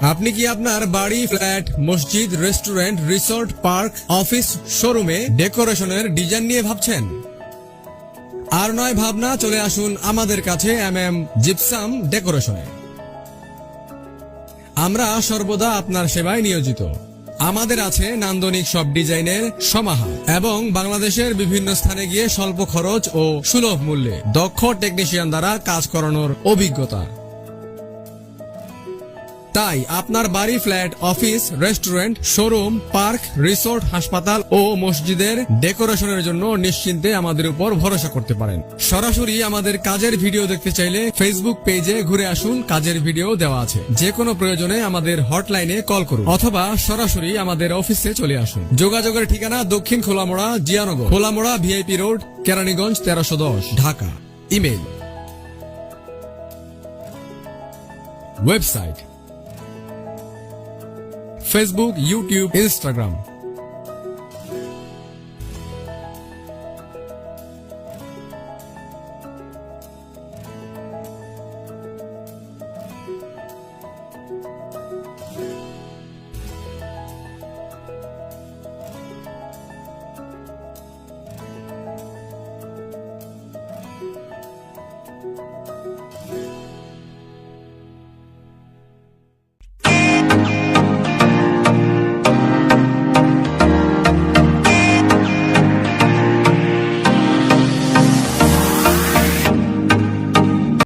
আপনি কি আপনার বাড়ি, ফ্ল্যাট, মসজিদ, রেস্টুরেন্ট, রিসোর্ট, পার্ক, অফিস, শোরুমে ডেকোরেশনের ডিজাইন নিয়ে ভাবছেন? আর নয় ভাবনা, চলে আসুন আমাদের কাছে এম এম জিপসাম ডেকোরেশনে। আমরা সর্বদা আপনার সেবায় নিয়োজিত। আমাদের আছে নান্দনিক সব ডিজাইনের সমাহার এবং বাংলাদেশের বিভিন্ন স্থানে গিয়ে স্বল্প খরচ ও সুলভ মূল্যে দক্ষ টেকনিশিয়ান দ্বারা কাজ করানোর অভিজ্ঞতা। তাই আপনার বাড়ি, flat, office, restaurant, showroom, park, resort, হাসপাতাল ও মসজিদের ডেকোরেশনের জন্য নিশ্চিন্তে আমাদের উপর ভরসা করতে পারেন। সরাসরি আমাদের কাজের ভিডিও দেখতে চাইলে ফেসবুক পেজে ঘুরে আসুন, কাজের ভিডিও দেওয়া আছে। যে কোনো প্রয়োজনে আমাদের হটলাইনে কল করুন অথবা সরাসরি আমাদের অফিসে চলে আসুন। যোগাযোগের ঠিকানা দক্ষিণ খোলামোড়া, জিয়ানগর। খোলামোড়া, ভিআইপি রোড, কেরানীগঞ্জ, তেরোশো দশ, Dhaka. Email website Facebook YouTube Instagram